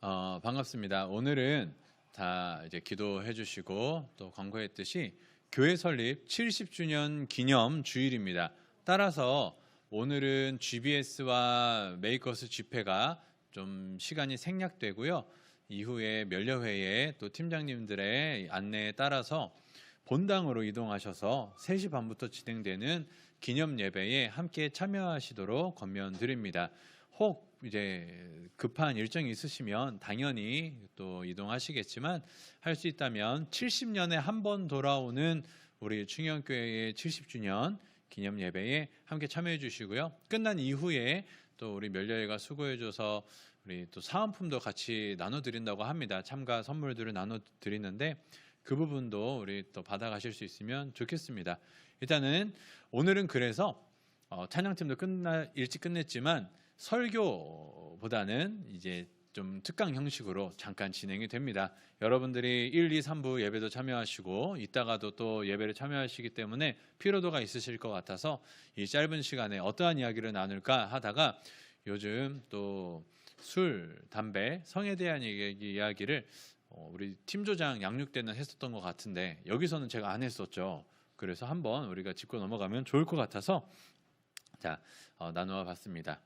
어, 반갑습니다. 오늘은 다 이제 기도해 주시고 또 광고했듯이 교회 설립 70주년 기념 주일입니다. 따라서 오늘은 GBS와 메이커스 집회가 좀 시간이 생략되고요. 이후에 면려회에 또 팀장님들의 안내에 따라서 본당으로 이동하셔서 3시 반부터 진행되는 기념 예배에 함께 참여하시도록 권면드립니다. 혹 이제 급한 일정이 있으시면 당연히 또 이동하시겠지만 할 수 있다면 70년에 한 번 돌아오는 우리 충영교회의 70주년 기념 예배에 함께 참여해 주시고요. 끝난 이후에 또 우리 멸려회가 수고해 줘서 우리 또 사은품도 같이 나눠 드린다고 합니다. 참가 선물들을 나눠 드리는데 그 부분도 우리 또 받아가실 수 있으면 좋겠습니다. 일단은 오늘은 그래서 어, 찬양팀도 끝나 일찍 끝냈지만 설교보다는 이제 좀 특강 형식으로 잠깐 진행이 됩니다. 여러분들이 1, 2, 3부 예배도 참여하시고 이따가도 또 예배를 참여하시기 때문에 피로도가 있으실 것 같아서 이 짧은 시간에 어떠한 이야기를 나눌까 하다가 요즘 또 술, 담배, 성에 대한 얘기, 이야기를 어, 우리 팀조장 양육 때는 했었던 것 같은데 여기서는 제가 안 했었죠. 그래서 한번 우리가 짚고 넘어가면 좋을 것 같아서 자 어, 나누어 봤습니다.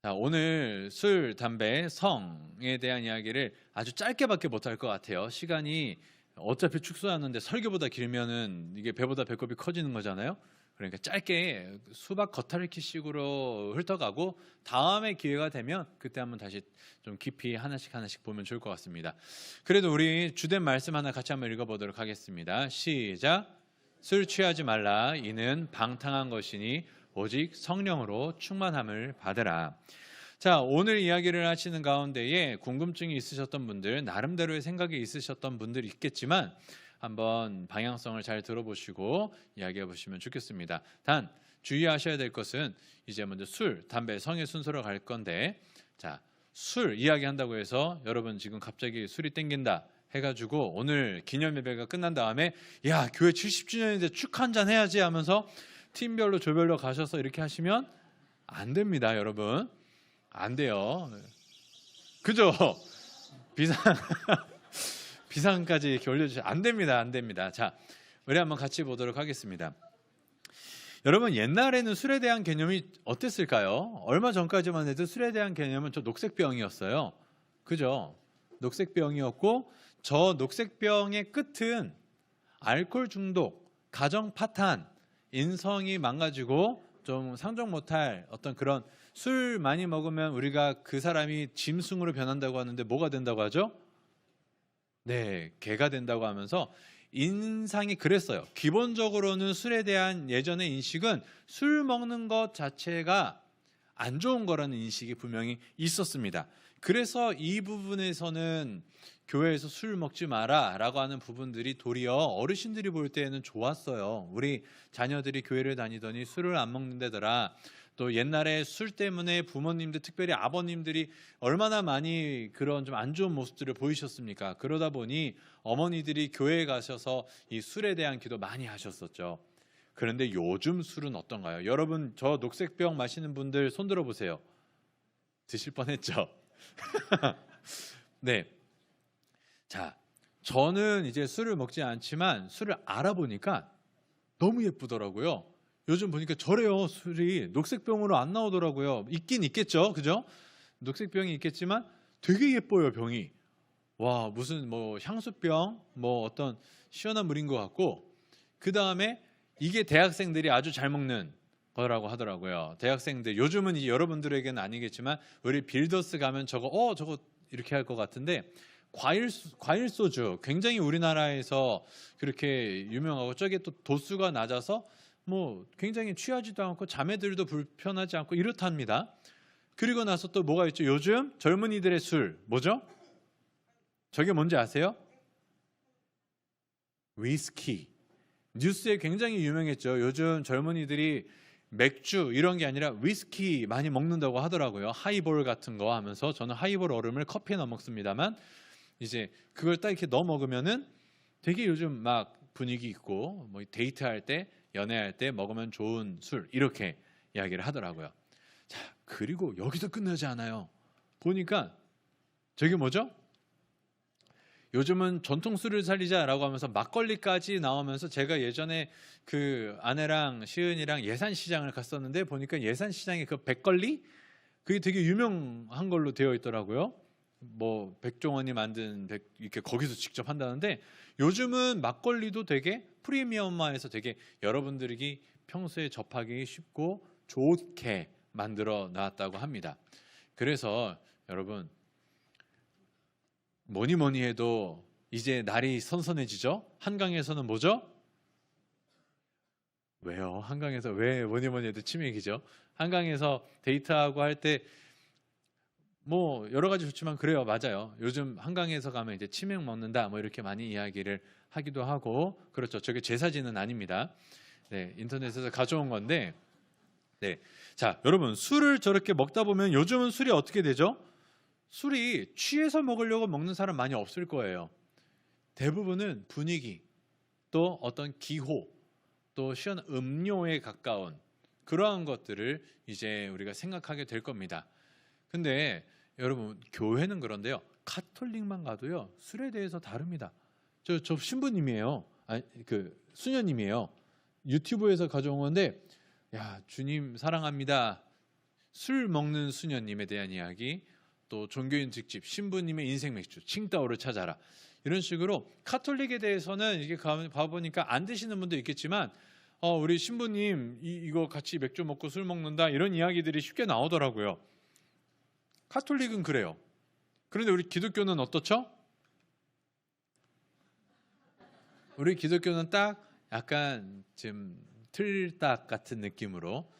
자, 오늘 술, 담배, 성에 대한 이야기를 아주 짧게밖에 못할 것 같아요. 시간이 어차피 축소하는데 설교보다 길면은 이게 배보다 배꼽이 커지는 거잖아요. 그러니까 짧게 수박 겉핥기식으로 훑어가고 다음에 기회가 되면 그때 한번 다시 좀 깊이 하나씩 하나씩 보면 좋을 것 같습니다. 그래도 우리 주된 말씀 하나 같이 한번 읽어보도록 하겠습니다. 시작. 술 취하지 말라. 이는 방탕한 것이니 오직 성령으로 충만함을 받으라. 자, 오늘 이야기를 하시는 가운데에 궁금증이 있으셨던 분들, 나름대로의 생각이 있으셨던 분들 있겠지만 한번 방향성을 잘 들어보시고 이야기해 보시면 좋겠습니다. 단 주의하셔야 될 것은 이제 먼저 술, 담배, 성의 순서로 갈 건데 자, 술 이야기한다고 해서 여러분 지금 갑자기 술이 땡긴다 해가지고 오늘 기념 예배가 끝난 다음에 야 교회 70주년인데 축하 한잔 해야지 하면서 팀별로 조별로 가셔서 이렇게 하시면 안 됩니다, 여러분. 안 돼요. 그죠? 비상 비상까지 이렇게 올려주시 안 됩니다, 안 됩니다. 자, 우리 한번 같이 보도록 하겠습니다. 여러분 옛날에는 술에 대한 개념이 어땠을까요? 얼마 전까지만 해도 술에 대한 개념은 저 녹색병이었어요. 그죠? 녹색병이었고 저 녹색병의 끝은 알코올 중독, 가정 파탄, 인성이 망가지고 좀 상종 못할 어떤 그런 술 많이 먹으면 우리가 그 사람이 짐승으로 변한다고 하는데 뭐가 된다고 하죠? 네, 개가 된다고 하면서 인상이 그랬어요. 기본적으로는 술에 대한 예전의 인식은 술 먹는 것 자체가 안 좋은 거라는 인식이 분명히 있었습니다. 그래서 이 부분에서는 교회에서 술 먹지 마라라고 하는 부분들이 도리어 어르신들이 볼 때에는 좋았어요. 우리 자녀들이 교회를 다니더니 술을 안 먹는다더라. 또 옛날에 술 때문에 부모님들 특별히 아버님들이 얼마나 많이 그런 좀 안 좋은 모습들을 보이셨습니까? 그러다 보니 어머니들이 교회에 가셔서 이 술에 대한 기도 많이 하셨었죠. 그런데 요즘 술은 어떤가요? 여러분 저 녹색병 마시는 분들 손 들어 보세요. 드실 뻔했죠. 네. 자, 저는 이제 술을 먹지 않지만 술을 알아보니까 너무 예쁘더라고요. 요즘 보니까 저래요. 술이 녹색병으로 안 나오더라고요. 있긴 있겠죠. 그죠? 녹색병이 있겠지만 되게 예뻐요, 병이. 와, 무슨 뭐 향수병, 뭐 어떤 시원한 물인 것 같고 그 다음에 이게 대학생들이 아주 잘 먹는 거라고 하더라고요. 대학생들 요즘은 여러분들에게는 아니겠지만 우리 빌더스 가면 저거 어 저거 이렇게 할 것 같은데 과일 수- 과일 소주 굉장히 우리나라에서 그렇게 유명하고 저게 또 도수가 낮아서 뭐 굉장히 취하지도 않고 자매들도 불편하지 않고 이렇답니다. 그리고 나서 또 뭐가 있죠? 요즘 젊은이들의 술 뭐죠? 저게 뭔지 아세요? 위스키. 뉴스에 굉장히 유명했죠. 요즘 젊은이들이 맥주 이런 게 아니라 위스키 많이 먹는다고 하더라고요. 하이볼 같은 거 하면서 저는 하이볼 얼음을 커피에 넣어 먹습니다만 이제 그걸 딱 이렇게 넣어 먹으면은 되게 요즘 막 분위기 있고 뭐 데이트할 때 연애할 때 먹으면 좋은 술 이렇게 이야기를 하더라고요. 자 그리고 여기서 끝나지 않아요. 보니까 저게 뭐죠? 요즘은 전통 술을 살리자라고 하면서 막걸리까지 나오면서 제가 예전에 그 아내랑 시은이랑 예산 시장을 갔었는데 보니까 예산 시장에 그 백걸리 그게 되게 유명한 걸로 되어 있더라고요. 뭐 백종원이 만든 백, 이렇게 거기서 직접 한다는데 요즘은 막걸리도 되게 프리미엄화해서 되게 여러분들이 평소에 접하기 쉽고 좋게 만들어 놨다고 합니다. 그래서 여러분 뭐니 뭐니 해도 이제 날이 선선해지죠. 한강에서는 뭐죠? 왜요? 한강에서 왜 뭐니 뭐니 해도 치맥이죠. 한강에서 데이트하고 할 때 뭐 여러 가지 좋지만 그래요. 맞아요. 요즘 한강에서 가면 이제 치맥 먹는다 뭐 이렇게 많이 이야기를 하기도 하고 그렇죠. 저게 제 사진은 아닙니다. 네, 인터넷에서 가져온 건데 네. 자, 여러분 술을 저렇게 먹다 보면 요즘은 술이 어떻게 되죠? 술이 취해서 먹으려고 먹는 사람 많이 없을 거예요. 대부분은 분위기, 또 어떤 기호, 또 시원 음료에 가까운 그러한 것들을 이제 우리가 생각하게 될 겁니다. 근데 여러분 교회는 그런데요. 카톨릭만 가도요. 술에 대해서 다릅니다. 저, 저 신부님이에요. 아니 그 수녀님이에요. 유튜브에서 가져온 건데 야, 주님 사랑합니다. 술 먹는 수녀님에 대한 이야기, 또 종교인 특집, 신부님의 인생 맥주, 칭따오를 찾아라. 이런 식으로 카톨릭에 대해서는 이게 봐보니까 안 드시는 분도 있겠지만, 어, 우리 신부님 이, 이거 같이 맥주 먹고 술 먹는다 이런 이야기들이 쉽게 나오더라고요. 카톨릭은 그래요. 그런데 우리 기독교는 어떻죠? 우리 기독교는 딱 약간 지금 틀딱 같은 느낌으로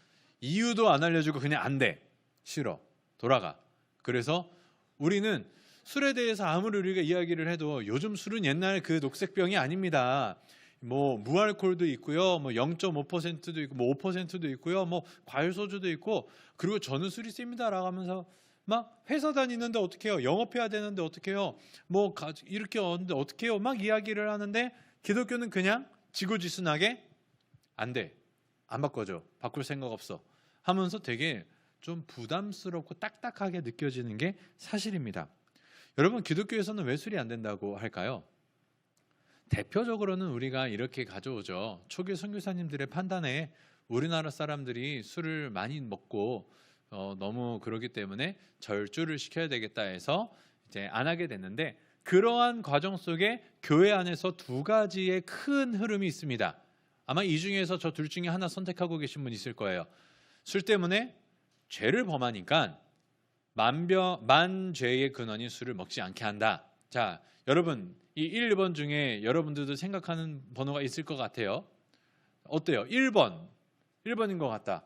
이유도 안 알려주고 그냥 안 돼. 싫어. 돌아가. 그래서 우리는 술에 대해서 아무리 우리가 이야기를 해도 요즘 술은 옛날 그 녹색병이 아닙니다. 뭐 무알콜도 있고요. 뭐 0.5%도 있고 뭐 5%도 있고요. 뭐 과일 소주도 있고 그리고 저는 술이 셉니다라고 하면서 막 회사 다니는데 어떻게 해요? 영업해야 되는데 어떻게 해요? 뭐 이렇게 하는데 어떻게 해요? 막 이야기를 하는데 기독교는 그냥 지고지순하게 안 돼. 안 바꿔줘. 바꿀 생각 없어. 하면서 되게 좀 부담스럽고 딱딱하게 느껴지는 게 사실입니다. 여러분, 기독교에서는 왜 술이 안 된다고 할까요? 대표적으로는 우리가 이렇게 가져오죠. 초기 선교사님들의 판단에 우리나라 사람들이 술을 많이 먹고 어, 너무 그러기 때문에 절주를 시켜야 되겠다 해서 이제 안 하게 됐는데 그러한 과정 속에 교회 안에서 두 가지의 큰 흐름이 있습니다. 아마 이 중에서 저 둘 중에 하나 선택하고 계신 분 있을 거예요. 술 때문에 죄를 범하니까 만병 만죄의 근원인 술을 먹지 않게 한다. 자, 여러분 이 1, 2번 중에 여러분들도 생각하는 번호가 있을 것 같아요. 어때요? 1번. 1번인 것 같다.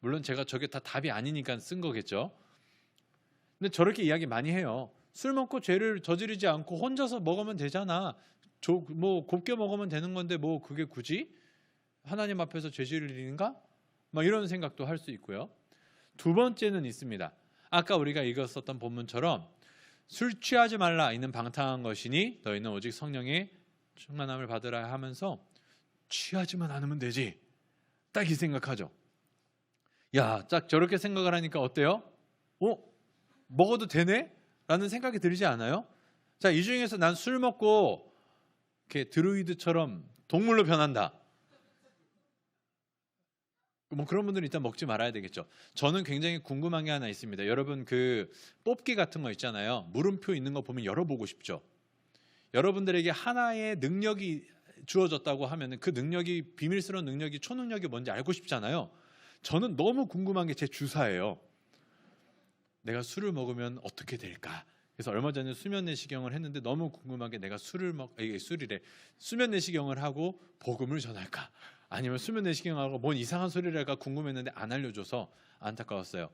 물론 제가 저게 다 답이 아니니까 쓴 거겠죠. 근데 저렇게 이야기 많이 해요. 술 먹고 죄를 저지르지 않고 혼자서 먹으면 되잖아. 조, 뭐 곱게 먹으면 되는 건데 뭐 그게 굳이 하나님 앞에서 죄지을 일인가? 막 이런 생각도 할 수 있고요. 두 번째는 있습니다. 아까 우리가 읽었었던 본문처럼 술 취하지 말라 이는 방탕한 것이니 너희는 오직 성령의 충만함을 받으라 하면서 취하지만 않으면 되지. 딱 이 생각하죠. 야, 딱 저렇게 생각을 하니까 어때요? 어? 먹어도 되네? 라는 생각이 들지 않아요? 자, 이 중에서 난 술 먹고 이렇게 드루이드처럼 동물로 변한다. 뭐 그런 분들은 일단 먹지 말아야 되겠죠. 저는 굉장히 궁금한 게 하나 있습니다. 여러분 그 뽑기 같은 거 있잖아요. 물음표 있는 거 보면 열어보고 싶죠. 여러분들에게 하나의 능력이 주어졌다고 하면 그 능력이 비밀스러운 능력이 초능력이 뭔지 알고 싶잖아요. 저는 너무 궁금한 게 제 주사예요. 내가 술을 먹으면 어떻게 될까? 그래서 얼마 전에 수면 내시경을 했는데 너무 궁금한 게 내가 술을 먹, 이게 술이래. 수면 내시경을 하고 복음을 전할까? 아니면 수면 내시경하고 뭔 이상한 소리를 할까 궁금했는데 안 알려줘서 안타까웠어요.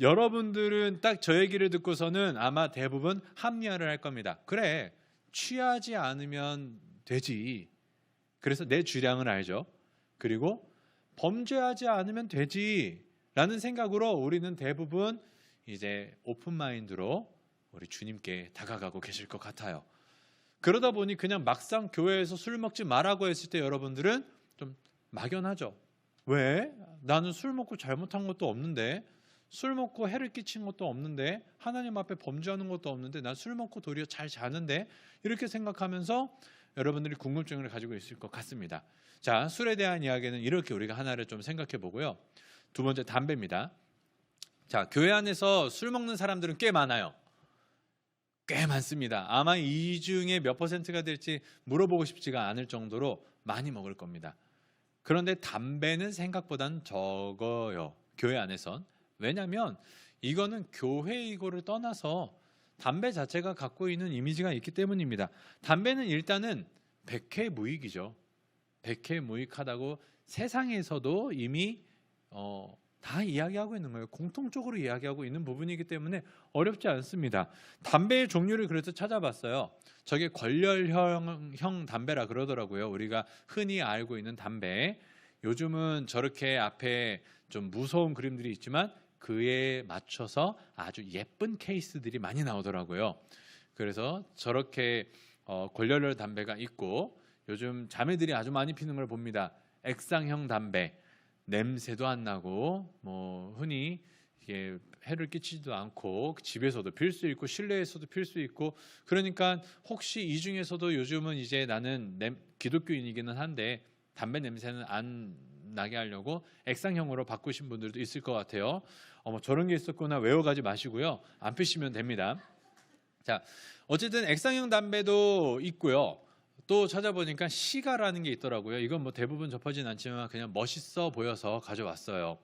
여러분들은 딱 저 얘기를 듣고서는 아마 대부분 합리화를 할 겁니다. 그래, 취하지 않으면 되지. 그래서 내 주량을 알죠. 그리고 범죄하지 않으면 되지. 라는 생각으로 우리는 대부분 이제 오픈 마인드로 우리 주님께 다가가고 계실 것 같아요. 그러다 보니 그냥 막상 교회에서 술 먹지 말라고 했을 때 여러분들은 좀 막연하죠. 왜? 나는 술 먹고 잘못한 것도 없는데 술 먹고 해를 끼친 것도 없는데 하나님 앞에 범죄하는 것도 없는데 난 술 먹고 도리어 잘 자는데 이렇게 생각하면서 여러분들이 궁금증을 가지고 있을 것 같습니다. 자, 술에 대한 이야기는 이렇게 우리가 하나를 좀 생각해 보고요. 두 번째 담배입니다. 자, 교회 안에서 술 먹는 사람들은 꽤 많아요. 꽤 많습니다. 아마 이 중에 몇 퍼센트가 될지 물어보고 싶지가 않을 정도로 많이 먹을 겁니다. 그런데 담배는 생각보단 적어요. 교회 안에선. 왜냐하면 이거는 교회 이거를 떠나서 담배 자체가 갖고 있는 이미지가 있기 때문입니다. 담배는 일단은 백해무익이죠. 백해무익하다고 세상에서도 이미 어, 다 이야기하고 있는 거예요. 공통적으로 이야기하고 있는 부분이기 때문에 어렵지 않습니다. 담배의 종류를 그래서 찾아봤어요. 저게 권렬형 형 담배라 그러더라고요. 우리가 흔히 알고 있는 담배. 요즘은 저렇게 앞에 좀 무서운 그림들이 있지만 그에 맞춰서 아주 예쁜 케이스들이 많이 나오더라고요. 그래서 저렇게 어, 권렬열 담배가 있고 요즘 자매들이 아주 많이 피는 걸 봅니다. 액상형 담배. 냄새도 안 나고 뭐 흔히 이게 해를 끼치지도 않고 집에서도 필 수 있고 실내에서도 필 수 있고 그러니까 혹시 이 중에서도 요즘은 이제 나는 냄, 기독교인이기는 한데 담배 냄새는 안 나게 하려고 액상형으로 바꾸신 분들도 있을 것 같아요. 어머 저런 게 있었구나 외워가지 마시고요. 안 피시면 됩니다. 자 어쨌든 액상형 담배도 있고요. 또 찾아보니까 시가라는 게 있더라고요. 이건 뭐 대부분 접하진 않지만 그냥 멋있어 보여서 가져왔어요.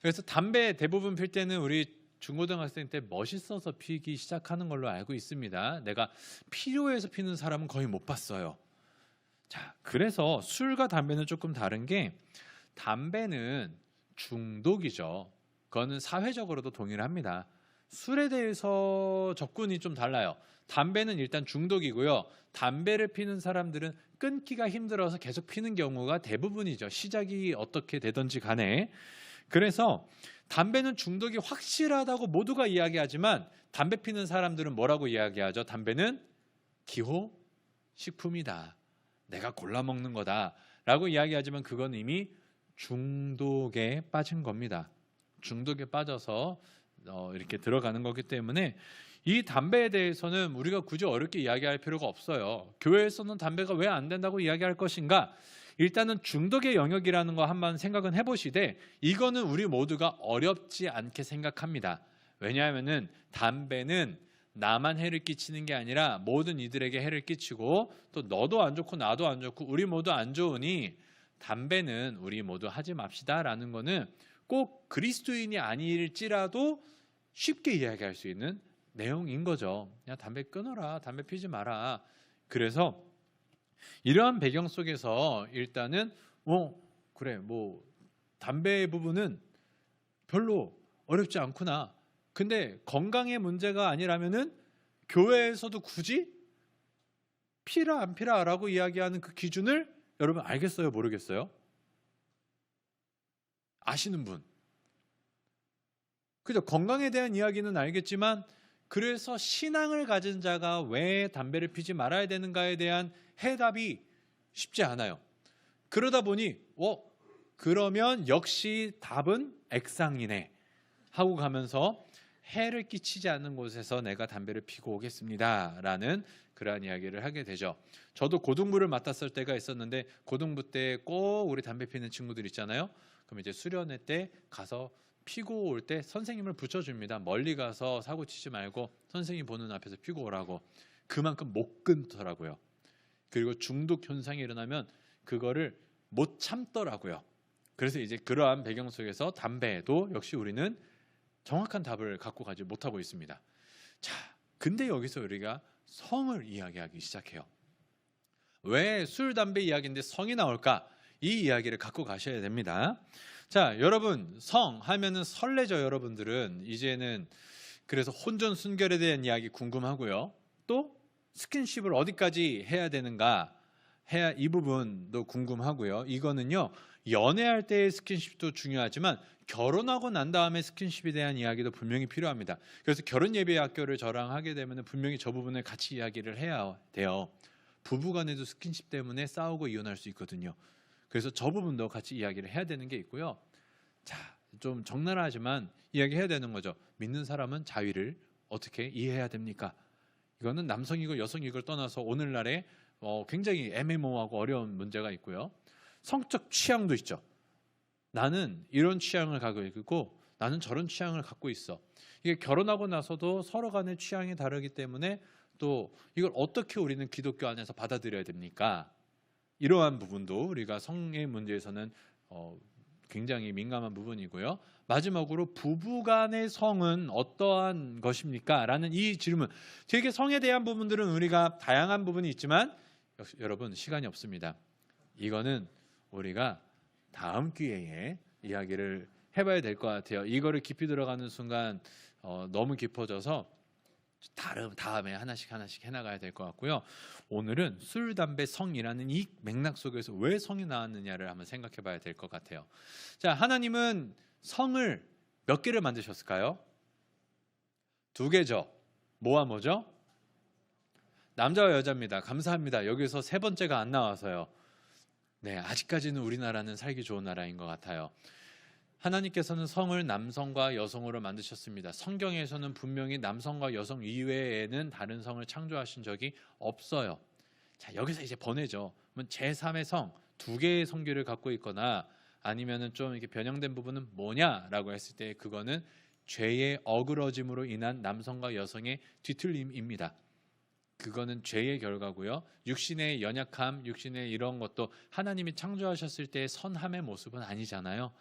그래서 담배 대부분 필 때는 우리 중고등학생 때 멋있어서 피기 시작하는 걸로 알고 있습니다. 내가 필요해서 피는 사람은 거의 못 봤어요. 자, 그래서 술과 담배는 조금 다른 게 담배는 중독이죠. 그거는 사회적으로도 동일합니다. 술에 대해서 접근이 좀 달라요. 담배는 일단 중독이고요. 담배를 피는 사람들은 끊기가 힘들어서 계속 피는 경우가 대부분이죠. 시작이 어떻게 되든지 간에. 그래서 담배는 중독이 확실하다고 모두가 이야기하지만 담배 피는 사람들은 뭐라고 이야기하죠? 담배는 기호 식품이다. 내가 골라 먹는 거다. 라고 이야기하지만 그건 이미 중독에 빠진 겁니다. 중독에 빠져서 어, 이렇게 들어가는 거기 때문에 이 담배에 대해서는 우리가 굳이 어렵게 이야기할 필요가 없어요. 교회에서는 담배가 왜 안 된다고 이야기할 것인가? 일단은 중독의 영역이라는 거 한번 생각은 해보시되 이거는 우리 모두가 어렵지 않게 생각합니다. 왜냐하면은 담배는 나만 해를 끼치는 게 아니라 모든 이들에게 해를 끼치고 또 너도 안 좋고 나도 안 좋고 우리 모두 안 좋으니 담배는 우리 모두 하지 맙시다라는 거는 꼭 그리스도인이 아닐지라도 쉽게 이야기할 수 있는 내용인 거죠. 야 담배 끊어라, 담배 피지 마라. 그래서 이러한 배경 속에서 일단은 뭐 그래 뭐 담배 부분은 별로 어렵지 않구나. 근데 건강의 문제가 아니라면은 교회에서도 굳이 피라 안 피라라고 이야기하는 그 기준을 여러분 알겠어요, 모르겠어요? 아시는 분. 그죠? 건강에 대한 이야기는 알겠지만 그래서 신앙을 가진 자가 왜 담배를 피지 말아야 되는가에 대한 해답이 쉽지 않아요. 그러다 보니 어 그러면 역시 답은 액상이네 하고 가면서 해를 끼치지 않는 곳에서 내가 담배를 피고 오겠습니다라는 그러한 이야기를 하게 되죠. 저도 고등부를 맡았을 때가 있었는데 고등부 때 꼭 우리 담배 피는 친구들 있잖아요. 그럼 이제 수련회 때 가서 피고 올 때 선생님을 붙여줍니다. 멀리 가서 사고 치지 말고 선생님 보는 앞에서 피고 오라고. 그만큼 못 끊더라고요. 그리고 중독 현상이 일어나면 그거를 못 참더라고요. 그래서 이제 그러한 배경 속에서 담배에도 역시 우리는 정확한 답을 갖고 가지 못하고 있습니다. 자, 근데 여기서 우리가 성을 이야기하기 시작해요. 왜 술, 담배 이야기인데 성이 나올까? 이 이야기를 갖고 가셔야 됩니다. 자, 여러분 성 하면은 설레죠, 여러분들은 이제는 그래서 혼전 순결에 대한 이야기 궁금하고요. 또 스킨십을 어디까지 해야 되는가 해야 이 부분도 궁금하고요. 이거는요 연애할 때의 스킨십도 중요하지만 결혼하고 난 다음에 스킨십에 대한 이야기도 분명히 필요합니다. 그래서 결혼 예배 학교를 저랑 하게 되면 분명히 저 부분을 같이 이야기를 해야 돼요. 부부간에도 스킨십 때문에 싸우고 이혼할 수 있거든요. 그래서 저 부분도 같이 이야기를 해야 되는 게 있고요. 자, 좀 적나라하지만 이야기해야 되는 거죠. 믿는 사람은 자위를 어떻게 이해해야 됩니까? 이거는 남성이고 여성이걸 떠나서 오늘날에 어, 굉장히 애매모호하고 어려운 문제가 있고요. 성적 취향도 있죠. 나는 이런 취향을 갖고 있고 나는 저런 취향을 갖고 있어. 이게 결혼하고 나서도 서로 간의 취향이 다르기 때문에 또 이걸 어떻게 우리는 기독교 안에서 받아들여야 됩니까? 이러한 부분도 우리가 성의 문제에서는 어, 굉장히 민감한 부분이고요. 마지막으로 부부간의 성은 어떠한 것입니까? 라는 이 질문. 되게 성에 대한 부분들은 우리가 다양한 부분이 있지만 역시 여러분 시간이 없습니다. 이거는 우리가 다음 기회에 이야기를 해봐야 될 것 같아요. 이거를 깊이 들어가는 순간 어, 너무 깊어져서 다음 다음에 하나씩 하나씩 해나가야 될 것 같고요. 오늘은 술, 담배, 성이라는 이 맥락 속에서 왜 성이 나왔느냐를 한번 생각해봐야 될 것 같아요. 자, 하나님은 성을 몇 개를 만드셨을까요? 두 개죠. 뭐와 뭐죠? 남자와 여자입니다. 감사합니다. 여기서 세 번째가 안 나와서요. 네, 아직까지는 우리나라는 살기 좋은 나라인 것 같아요. 하나님께서는 성을 남성과 여성으로 만드셨습니다. 성경에서는 분명히 남성과 여성 이외에는 다른 성을 창조하신 적이 없어요. 자, 여기서 이제 번외죠. 제3의 성, 두 개의 성교를 갖고 있거나 아니면은 좀 이렇게 변형된 부분은 뭐냐라고 했을 때 그거는 죄의 어그러짐으로 인한 남성과 여성의 뒤틀림입니다. 그거는 죄의 결과고요. 육신의 연약함, 육신의 이런 것도 하나님이 창조하셨을 때의 선함의 모습은 아니잖아요.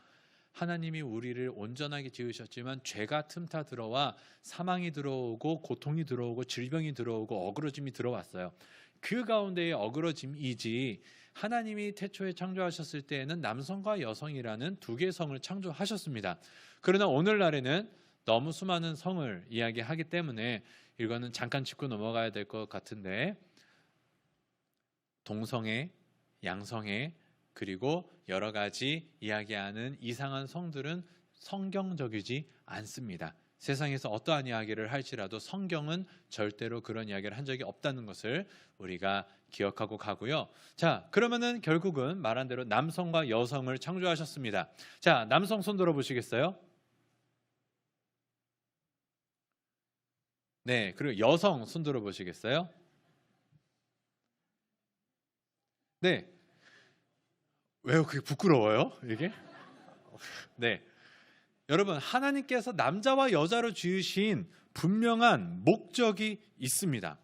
하나님이 우리를 온전하게 지으셨지만 죄가 틈타 들어와 사망이 들어오고 고통이 들어오고 질병이 들어오고 어그러짐이 들어왔어요. 그 가운데의 어그러짐이지 하나님이 태초에 창조하셨을 때에는 남성과 여성이라는 두 개의 성을 창조하셨습니다. 그러나 오늘날에는 너무 수많은 성을 이야기하기 때문에 이거는 잠깐 짚고 넘어가야 될 것 같은데 동성애, 양성애, 그리고 여러 가지 이야기하는 이상한 성들은 성경적이지 않습니다. 세상에서 어떠한 이야기를 할지라도 성경은 절대로 그런 이야기를 한 적이 없다는 것을 우리가 기억하고 가고요. 자, 그러면은 결국은 말한 대로 남성과 여성을 창조하셨습니다. 자, 남성 손 들어 보시겠어요? 네, 그리고 여성 손 들어 보시겠어요? 네, 왜요? 그게 부끄러워요? 이게? 네. 여러분, 하나님께서 남자와 여자로 지으신 분명한 목적이 있습니다.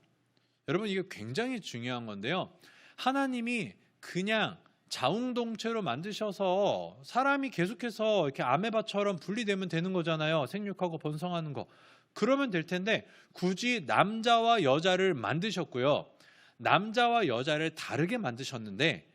여러분, 이게 굉장히 중요한 건데요. 하나님이 그냥 자웅동체로 만드셔서 사람이 계속해서 이렇게 아메바처럼 분리되면 되는 거잖아요. 생육하고 번성하는 거. 그러면 될 텐데 굳이 남자와 여자를 만드셨고요. 남자와 여자를 다르게 만드셨는데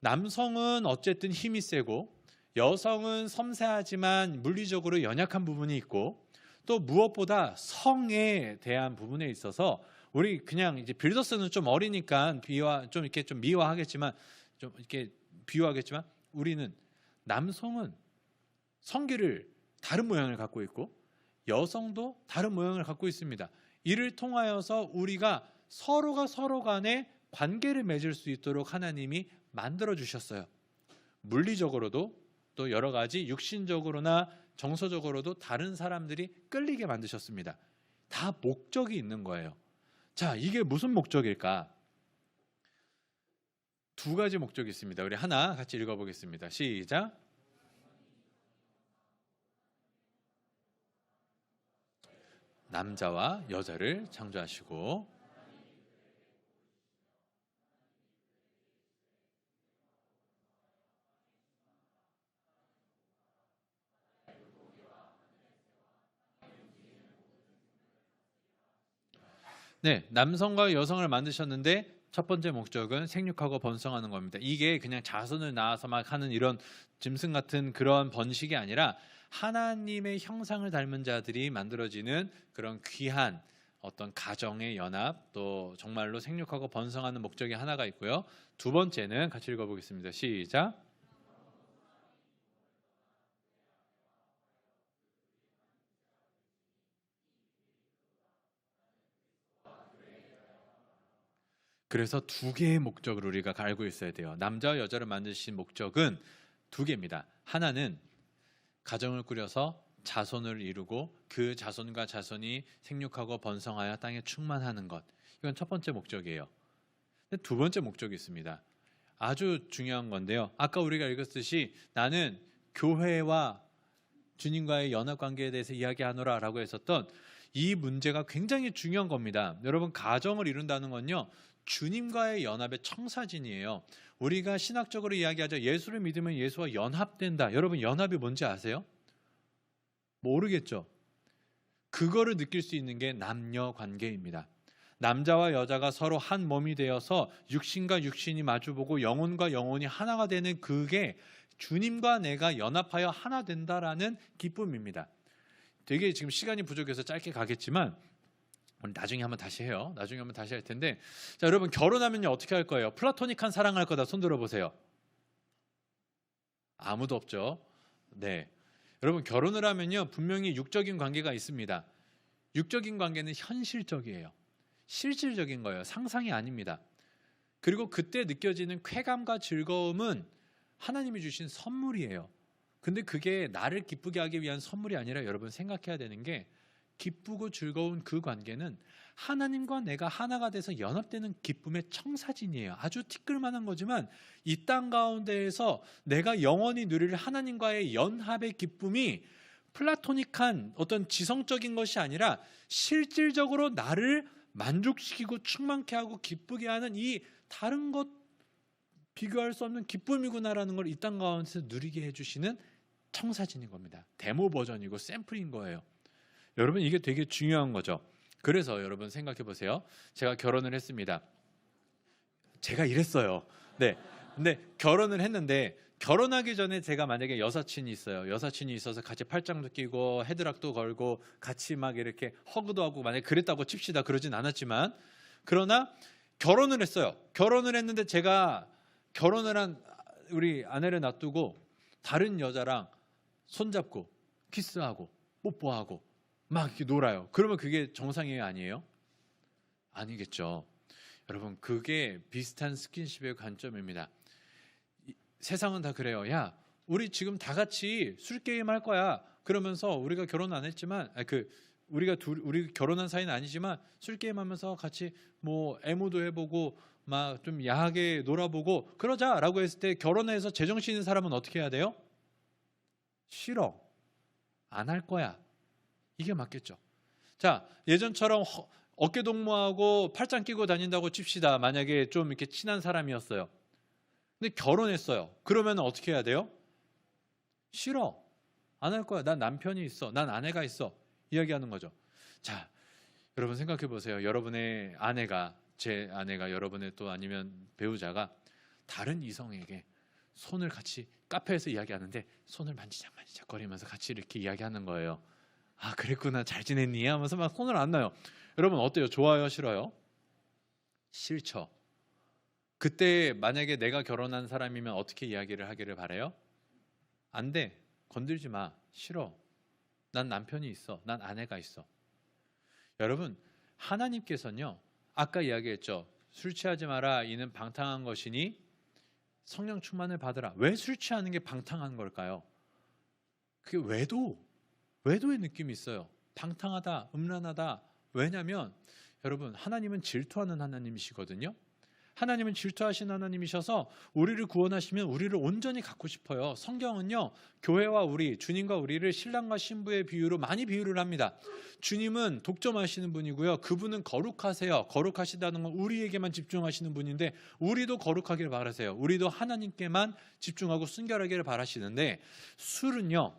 남성은 어쨌든 힘이 세고 여성은 섬세하지만 물리적으로 연약한 부분이 있고 또 무엇보다 성에 대한 부분에 있어서 우리 그냥 이제 빌더스는 좀 어리니까 비화 좀 이렇게 좀 미화하겠지만 좀 이렇게 비유하겠지만 우리는 남성은 성기를 다른 모양을 갖고 있고 여성도 다른 모양을 갖고 있습니다. 이를 통하여서 우리가 서로가 서로 간에 관계를 맺을 수 있도록 하나님이 만들어 주셨어요. 물리적으로도 또 여러 가지 육신적으로나 정서적으로도 다른 사람들이 끌리게 만드셨습니다. 다 목적이 있는 거예요. 자, 이게 무슨 목적일까? 두 가지 목적이 있습니다. 우리 하나 같이 읽어보겠습니다. 시작. 남자와 여자를 창조하시고 네, 남성과 여성을 만드셨는데 첫 번째 목적은 생육하고 번성하는 겁니다. 이게 그냥 자손을 낳아서 막 하는 이런 짐승 같은 그런 번식이 아니라 하나님의 형상을 닮은 자들이 만들어지는 그런 귀한 어떤 가정의 연합 또 정말로 생육하고 번성하는 목적이 하나가 있고요. 두 번째는 같이 읽어보겠습니다. 시작. 그래서 두 개의 목적을 우리가 알고 있어야 돼요. 남자와 여자를 만드신 목적은 두 개입니다. 하나는 가정을 꾸려서 자손을 이루고 그 자손과 자손이 생육하고 번성하여 땅에 충만하는 것. 이건 첫 번째 목적이에요. 두 번째 목적이 있습니다. 아주 중요한 건데요. 아까 우리가 읽었듯이 나는 교회와 주님과의 연합 관계에 대해서 이야기하노라라고 했었던 이 문제가 굉장히 중요한 겁니다. 여러분 가정을 이룬다는 건요. 주님과의 연합의 청사진이에요. 우리가 신학적으로 이야기하죠. 예수를 믿으면 예수와 연합된다. 여러분 연합이 뭔지 아세요? 모르겠죠. 그거를 느낄 수 있는 게 남녀 관계입니다. 남자와 여자가 서로 한 몸이 되어서 육신과 육신이 마주보고 영혼과 영혼이 하나가 되는 그게 주님과 내가 연합하여 하나 된다라는 기쁨입니다. 되게 지금 시간이 부족해서 짧게 가겠지만 우리 나중에 한번 다시 해요. 나중에 한번 다시 할 텐데 자 여러분 결혼하면요 어떻게 할 거예요? 플라토닉한 사랑할 거다 손 들어 보세요. 아무도 없죠. 네. 여러분 결혼을 하면요 분명히 육적인 관계가 있습니다. 육적인 관계는 현실적이에요. 실질적인 거예요. 상상이 아닙니다. 그리고 그때 느껴지는 쾌감과 즐거움은 하나님이 주신 선물이에요. 근데 그게 나를 기쁘게 하기 위한 선물이 아니라 여러분 생각해야 되는 게 기쁘고 즐거운 그 관계는 하나님과 내가 하나가 돼서 연합되는 기쁨의 청사진이에요. 아주 티끌만한 거지만 이 땅 가운데에서 내가 영원히 누릴 하나님과의 연합의 기쁨이 플라토닉한 어떤 지성적인 것이 아니라 실질적으로 나를 만족시키고 충만케 하고 기쁘게 하는 이 다른 것 비교할 수 없는 기쁨이구나라는 걸 이 땅 가운데서 누리게 해주시는 청사진인 겁니다. 데모 버전이고 샘플인 거예요. 여러분 이게 되게 중요한 거죠. 그래서 여러분 생각해 보세요. 제가 결혼을 했습니다. 제가 이랬어요. 네. 근데 결혼을 했는데 결혼하기 전에 제가 만약에 여사친이 있어요. 여사친이 있어서 같이 팔짱도 끼고 헤드락도 걸고 같이 막 이렇게 허그도 하고 만약에 그랬다고 칩시다. 그러진 않았지만 그러나 결혼을 했어요. 결혼을 했는데 제가 결혼을 한 우리 아내를 놔두고 다른 여자랑 손잡고 키스하고 뽀뽀하고 막 이렇게 놀아요. 그러면 그게 정상이에요, 아니에요? 아니겠죠. 여러분, 그게 비슷한 스킨십의 관점입니다. 이- 세상은 다 그래요. 야, 우리 지금 다 같이 술 게임 할 거야. 그러면서 우리가 결혼 안 했지만, 아니, 그 우리가 둘 우리 결혼한 사이는 아니지만 술 게임 하면서 같이 뭐 애무도 해보고 막 좀 야하게 놀아보고 그러자라고 했을 때 결혼해서 제정신 있는 사람은 어떻게 해야 돼요? 싫어. 안 할 거야. 이게 맞겠죠. 자, 예전처럼 허- 어깨 동무하고 팔짱 끼고 다닌다고 칩시다. 만약에 좀 이렇게 친한 사람이었어요. 근데 결혼했어요. 그러면 어떻게 해야 돼요? 싫어. 안 할 거야. 난 남편이 있어. 난 아내가 있어. 이야기하는 거죠. 자, 여러분 생각해 보세요. 여러분의 아내가 제 아내가 여러분의 또 아니면 배우자가 다른 이성에게 손을 같이 카페에서 이야기하는데 손을 만지작 만지작 거리면서 같이 이렇게 이야기하는 거예요. 아 그랬구나 잘 지냈니 하면서 막 손을 안 놔요. 여러분 어때요? 좋아요? 싫어요? 싫죠. 그때 만약에 내가 결혼한 사람이면 어떻게 이야기를 하기를 바래요? 안 돼. 건들지 마. 싫어. 난 남편이 있어. 난 아내가 있어. 여러분 하나님께서는요. 아까 이야기했죠. 술 취하지 마라. 이는 방탕한 것이니 성령 충만을 받으라. 왜 술 취하는 게 방탕한 걸까요? 그게 외도, 외도의 느낌이 있어요. 방탕하다, 음란하다. 왜냐하면 여러분 하나님은 질투하는 하나님이시거든요. 하나님은 질투하신 하나님이셔서 우리를 구원하시면 우리를 온전히 갖고 싶어요. 성경은요, 교회와 우리, 주님과 우리를 신랑과 신부의 비유로 많이 비유를 합니다. 주님은 독점하시는 분이고요. 그분은 거룩하세요. 거룩하시다는 건 우리에게만 집중하시는 분인데, 우리도 거룩하기를 바라세요. 우리도 하나님께만 집중하고 순결하기를 바라시는데, 술은요,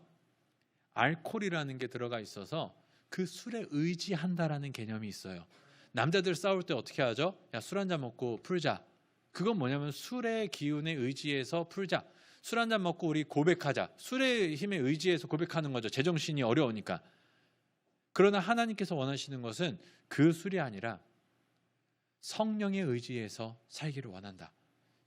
알코올이라는 게 들어가 있어서 그 술에 의지한다라는 개념이 있어요. 남자들 싸울 때 어떻게 하죠? 야, 술 한 잔 먹고 풀자. 그건 뭐냐면 술의 기운에 의지해서 풀자. 술 한 잔 먹고 우리 고백하자. 술의 힘에 의지해서 고백하는 거죠. 제정신이 어려우니까. 그러나 하나님께서 원하시는 것은 그 술이 아니라 성령의 의지에서 살기를 원한다.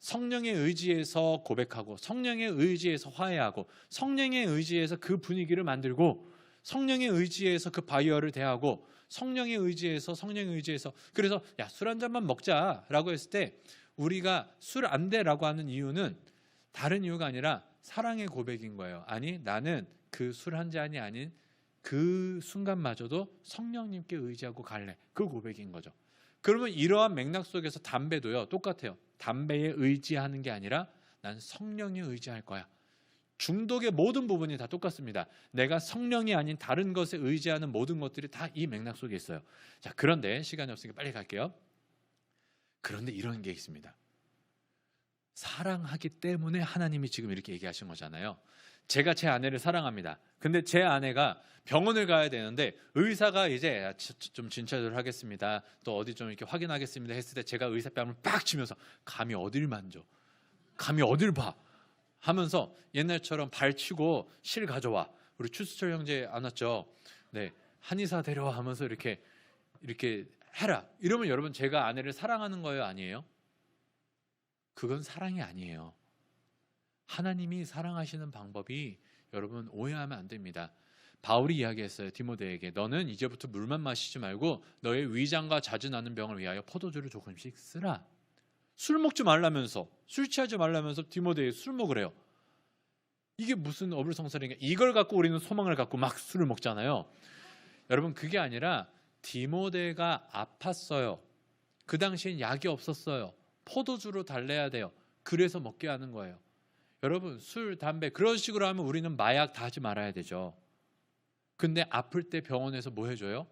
성령의 의지에서 고백하고 성령의 의지에서 화해하고 성령의 의지에서 그 분위기를 만들고 성령의 의지에서 그 바이어를 대하고 성령의 의지에서 성령의 의지에서 그래서 야 술 한 잔만 먹자라고 했을 때 우리가 술 안 돼라고 하는 이유는 다른 이유가 아니라 사랑의 고백인 거예요. 아니 나는 그 술 한 잔이 아닌 그 순간마저도 성령님께 의지하고 갈래. 그 고백인 거죠. 그러면 이러한 맥락 속에서 담배도요 똑같아요. 담배에 의지하는 게 아니라 난 성령에 의지할 거야. 중독의 모든 부분이 다 똑같습니다. 내가 성령이 아닌 다른 것에 의지하는 모든 것들이 다 이 맥락 속에 있어요. 자, 그런데 시간이 없으니까 빨리 갈게요. 그런데 이런 게 있습니다. 사랑하기 때문에 하나님이 지금 이렇게 얘기하신 거잖아요. 제가 제 아내를 사랑합니다. 근데 제 아내가 병원을 가야 되는데 의사가 이제 아, 지- 좀 진찰을 하겠습니다. 또 어디 좀 이렇게 확인하겠습니다 했을 때 제가 의사 뺨을 빡 치면서 감히 어딜 만져? 감히 어딜 봐? 하면서 옛날처럼 발치고 실 가져와. 우리 추수철 형제 안 왔죠? 네. 한의사 데려와 하면서 이렇게 이렇게 해라. 이러면 여러분 제가 아내를 사랑하는 거예요, 아니에요? 그건 사랑이 아니에요. 하나님이 사랑하시는 방법이 여러분 오해하면 안 됩니다. 바울이 이야기했어요 디모데에게 너는 이제부터 물만 마시지 말고 너의 위장과 자주 나는 병을 위하여 포도주를 조금씩 쓰라. 술 먹지 말라면서 술 취하지 말라면서 디모데에 술 먹으래요. 이게 무슨 어불성설인가? 이걸 갖고 우리는 소망을 갖고 막 술을 먹잖아요. 여러분 그게 아니라 디모데가 아팠어요. 그 당시엔 약이 없었어요. 포도주로 달래야 돼요. 그래서 먹게 하는 거예요. 여러분 술, 담배 그런 식으로 하면 우리는 마약 다 하지 말아야 되죠. 근데 아플 때 병원에서 뭐 해줘요?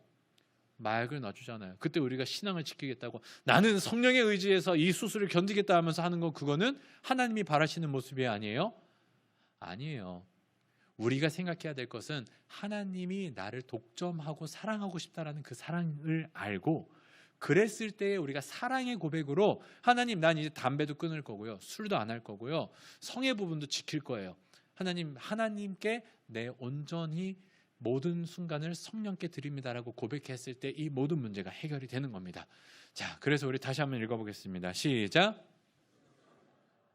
마약을 놔주잖아요. 그때 우리가 신앙을 지키겠다고 나는 성령에 의지해서 이 수술을 견디겠다 하면서 하는 건 그거는 하나님이 바라시는 모습이 아니에요? 아니에요. 우리가 생각해야 될 것은 하나님이 나를 독점하고 사랑하고 싶다라는 그 사랑을 알고 그랬을 때 우리가 사랑의 고백으로 하나님 난 이제 담배도 끊을 거고요. 술도 안 할 거고요. 성의 부분도 지킬 거예요. 하나님 하나님께 내 온전히 모든 순간을 성령께 드립니다라고 고백했을 때 이 모든 문제가 해결이 되는 겁니다. 자, 그래서 우리 다시 한번 읽어보겠습니다. 시작.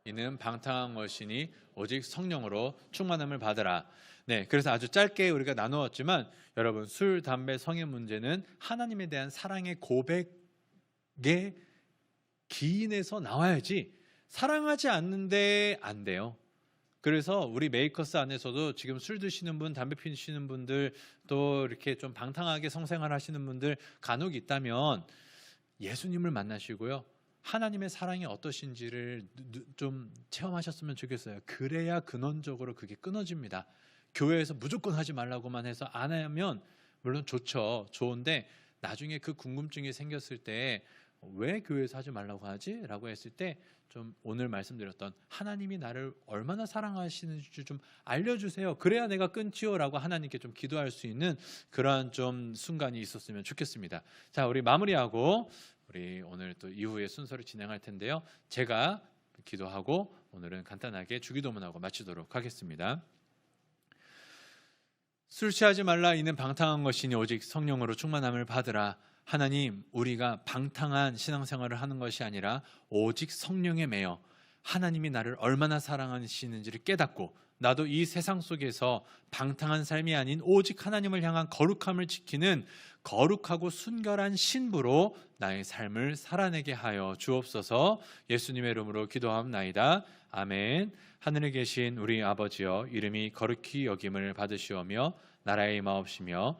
이는 방탕한 것이니 오직 성령으로 충만함을 받으라. 네, 그래서 아주 짧게 우리가 나누었지만 여러분 술, 담배, 성의 문제는 하나님에 대한 사랑의 고백 의 기인에서 나와야지 사랑하지 않는데 안 돼요. 그래서 우리 메이커스 안에서도 지금 술 드시는 분, 담배 피우시는 분들, 또 이렇게 좀 방탕하게 성생활 하시는 분들 간혹 있다면 예수님을 만나시고요. 하나님의 사랑이 어떠신지를 누- 좀 체험하셨으면 좋겠어요. 그래야 근원적으로 그게 끊어집니다. 교회에서 무조건 하지 말라고만 해서 안 하면 물론 좋죠. 좋은데 나중에 그 궁금증이 생겼을 때 왜 교회에서 하지 말라고 하지? 라고 했을 때 좀 오늘 말씀드렸던 하나님이 나를 얼마나 사랑하시는지 좀 알려주세요. 그래야 내가 끊지요 라고 하나님께 좀 기도할 수 있는 그러한 좀 순간이 있었으면 좋겠습니다. 자, 우리 마무리하고 우리 오늘 또 이후에 순서를 진행할 텐데요. 제가 기도하고 오늘은 간단하게 주기도문하고 마치도록 하겠습니다. 술 취하지 말라 이는 방탕한 것이니 오직 성령으로 충만함을 받으라. 하나님, 우리가 방탕한 신앙생활을 하는 것이 아니라 오직 성령에 매여 하나님이 나를 얼마나 사랑하시는지를 깨닫고 나도 이 세상 속에서 방탕한 삶이 아닌 오직 하나님을 향한 거룩함을 지키는 거룩하고 순결한 신부로 나의 삶을 살아내게 하여 주옵소서 예수님의 이름으로 기도함나이다. 아멘. 하늘에 계신 우리 아버지여 이름이 거룩히 여김을 받으시오며 나라의 임하옵시며